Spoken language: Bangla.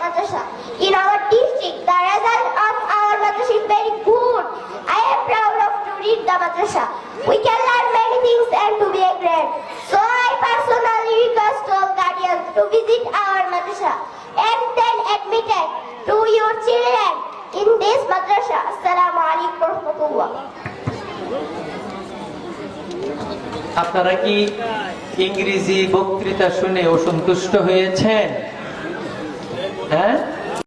madrasa in our district. The result of our madrasa is very good. I am proud of to read the madrasa. We can learn many things and to be a great. So I personally request all guardians to visit our madrasa and then admitted to your children in this madrasa. Assalamu alaikum warahmatullah. আপনারা কি ইংরেজি বক্তৃতা শুনে অসন্তুষ্ট হয়েছেন 哎？